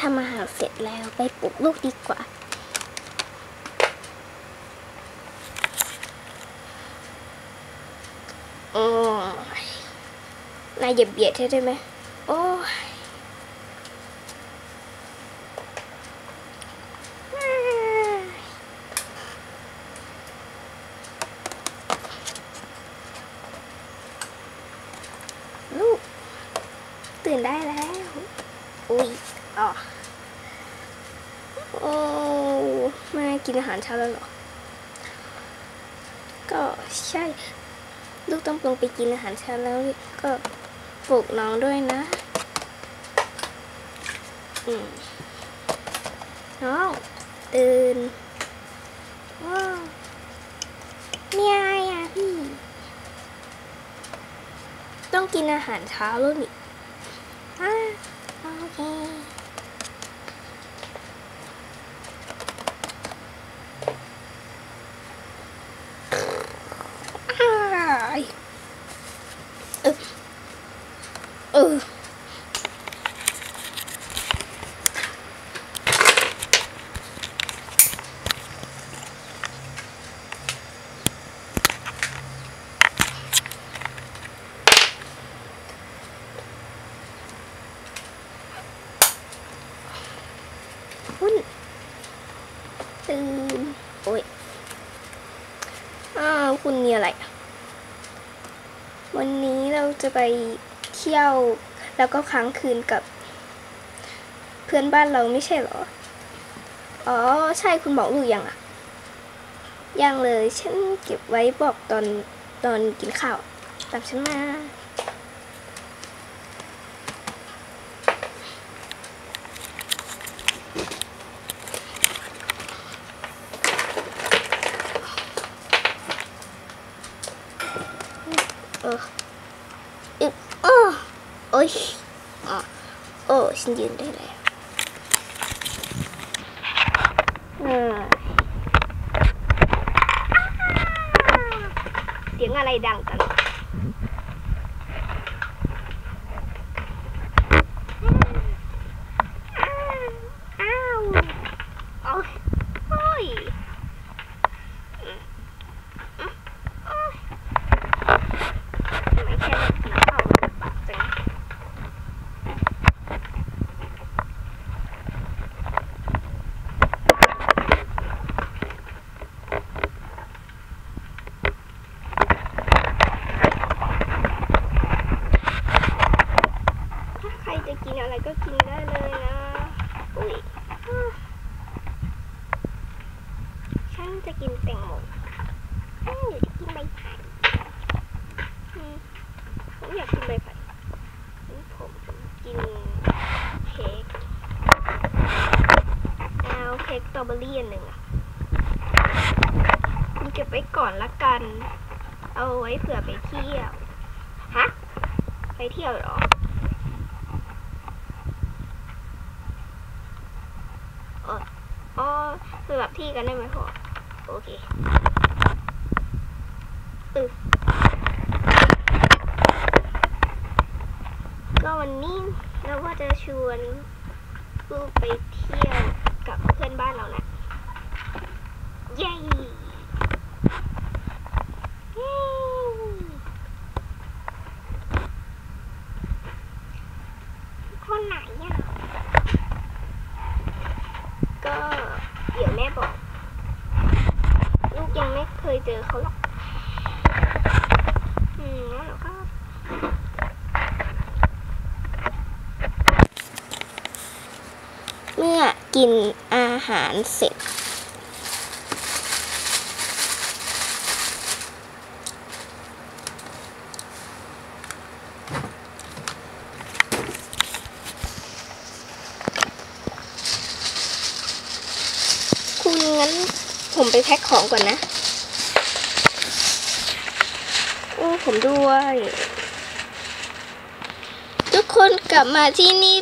ทำอาหารเสร็จแล้วไปปลุกลูกดีกว่า โอ้นายอย่าเบียดเธอได้ไหม โอ้ยลูก ตื่นได้แล้ว อุ้ยอ๋อโอ้มา กินอาหารเช้าแล้วเหรอ ก็ใช่ ลูกต้องลงไปกินอาหารเช้าแล้วก็ปลุกน้องด้วยนะ อืมน้องตื่นว้าวมีอะไรอะพี่ ต้องกินอาหารเช้าแล้วนี่อ่าโอเค อ้ายเออเออ คุณตื่นโอ้ย อ้าว คุณมีอะไร วันนี้เราจะไปเที่ยวแล้วก็ค้างคืนกับ เพื่อนบ้านเราไม่ใช่เหรอ อ๋อ ใช่คุณบอกลูกยังอะยังเลย ฉันเก็บไว้บอกตอนตอนกินข้าว ตามฉันมา เอออึบโอ้โอ้ยอ๋อโอ้ฉันยืนได้แล้วอืมเสียงอะไรดังกัน อ้าวโอ้ยโอ้ยอืมอืมโอ้ย ทำไมแค่ได้กินข้าวมันลำบากจังถ้าใครจะกินอะไรก็กินได้เลยนะ อุ้ยอะฉันจะกินแตงโมอ้าวเดี๋ยวจะกินใบไผ่อืม ผมอยากกินใบผ่งั้นผมกินเค้กเอาเค้กสตรอเบอรี่อันหนึ่งอะเก็บไว้ก่อนละกัน เอาไว้เผื่อไปเที่ยว ฮะ ไปเที่ยวเหรอเอออ๋อสลับที่กันได้ไหมพ่อ โอเคอ วันนี้เราก็จะชวนลูกไปเที่ยวกับเพื่อนบ้านเรานะเย้เย้คนไหนอะ ก็เดี๋ยวแม่บอก ลูกยังไม่เคยเจอเขาหรอก อืมแล้วเราก็ เมื่อกินอาหารเสร็จ คุณงั้นผมไปแพ็คของก่อนนะ โอ้ ผมด้วย ทุกคนกลับมาที่นี่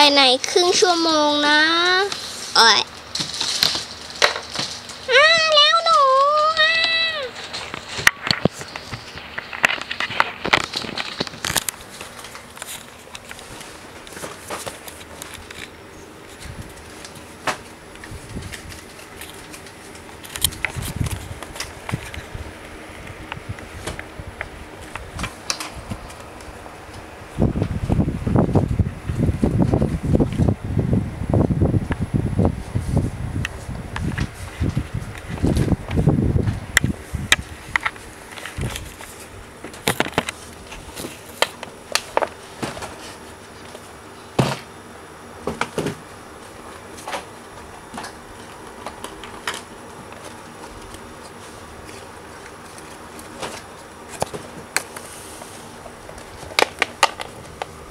ภายในครึ่งชั่วโมงนะโอ้ย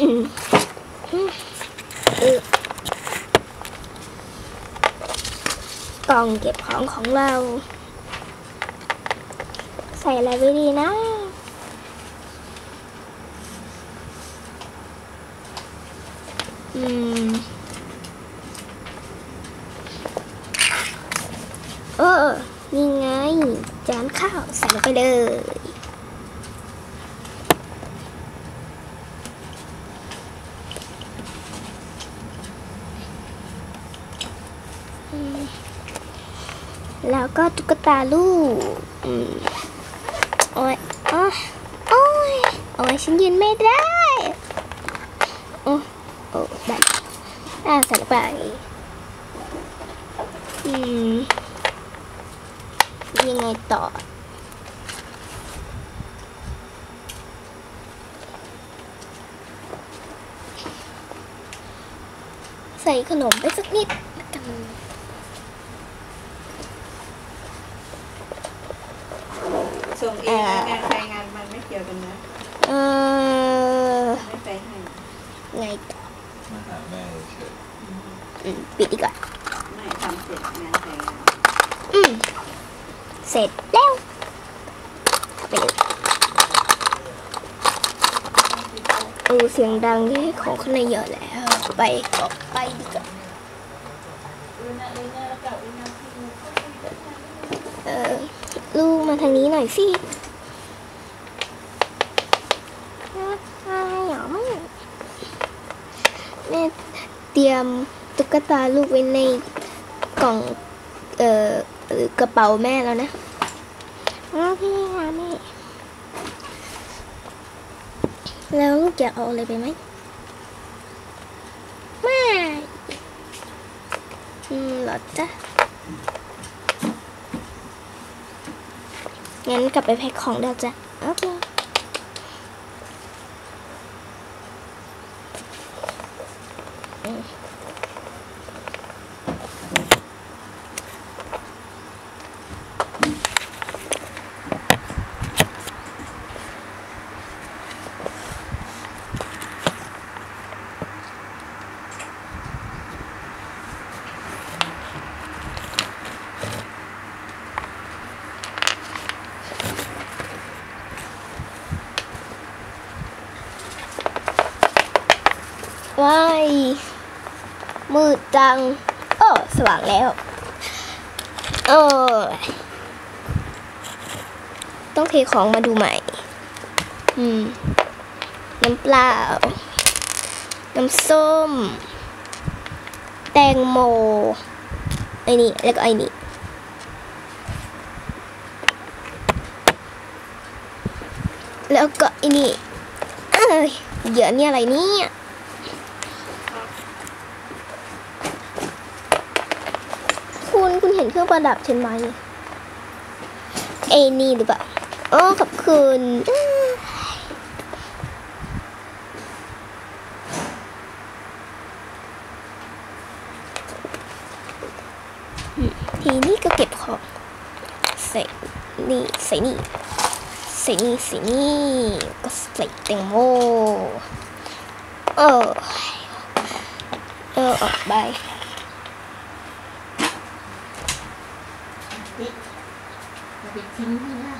กล่องเก็บของของเรา ใส่อะไรไว้ดีนะอืมเออนี่ไง จานข้าวใส่ไปเลย แล้วก็ตุ๊กตาลูกอืมโอ้ยโอ้ยโอ้ยโอ้ยฉันยืนไม่ได้ โอ้โอ้ได้อ่าใส่ไปอืมยังไงต่อใส่ขนมไปสักนิดกัน ส่งเองนะงานใครงานมันไม่เกี่ยวกันนะเออไม่ไปให้ไงต่อมาหาแม่เฉยอืมปิดดีกว่าไม่ทำเสร็จงานใครงานอืมเสร็จแล้วเอาไปเลยเออเสียงดังที่ของข้างในเยอะแล้วไปก็ไปดีกว่าเออลูกมา ทางนี้หน่อยสิแม่แม่เตรียมตุ๊กตาลูกไว้ในกล่อง เอ่อกระเป๋าแม่แล้วนะโอเคค่ะแม่ แล้วลูกอยากเอาอะไรไปไหมไม่ อืมหรอจ๊ะ งั้นกลับไปแพ็คของเดี๋ยวจ้ะโอเค ว้ายมืดจัง โอ้ สว่างแล้วเออต้องเทของมาดูใหม่ อืม น้ำเปล่า น้ำส้ม แตงโม ไอ้นี่ แล้วก็ไอ้นี่แล้วก็ไอ้นี่ เอ้ยเดี๋ยวนี่อะไรเนี่ย คุณคุณเห็นเครื่อง ประดับฉันไหมเอ้นี่หรือเปล่าอ๋อขอบคุณทีนี้ก็เก็บของใส่นี่ใส่นี่ใส่นี่ใส่นี่ก็ใส่แตงโมเออเออออกไป ไปทิ้งที่ล่า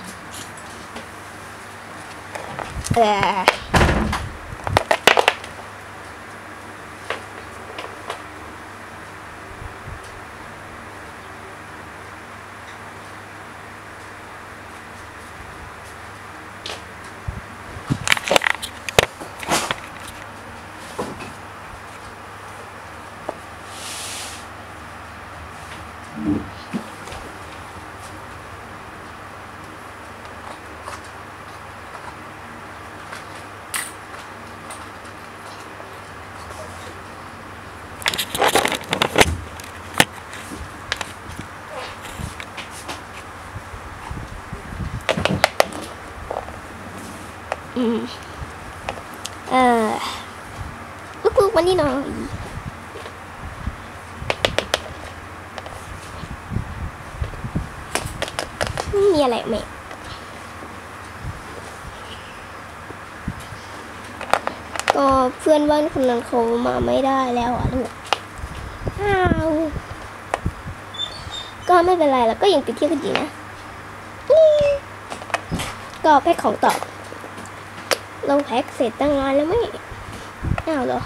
เอออืมเออลูกๆมานี่หน่อยไม่มีอะไรไหมก็เพื่อนบ้านคนนั้นเขามาไม่ได้แล้วอะลูกอ้าวก็ไม่เป็นไรแล้วก็ยังไปเที่ยวกันดีนะ ก็แพ็คของต่อ เราแพ็กเสร็จตั้งนานแล้วไม่อ้าวเหรอ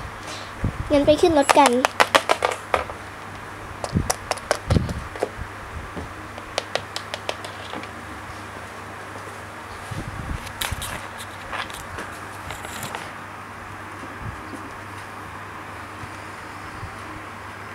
งั้นไปขึ้นรถกัน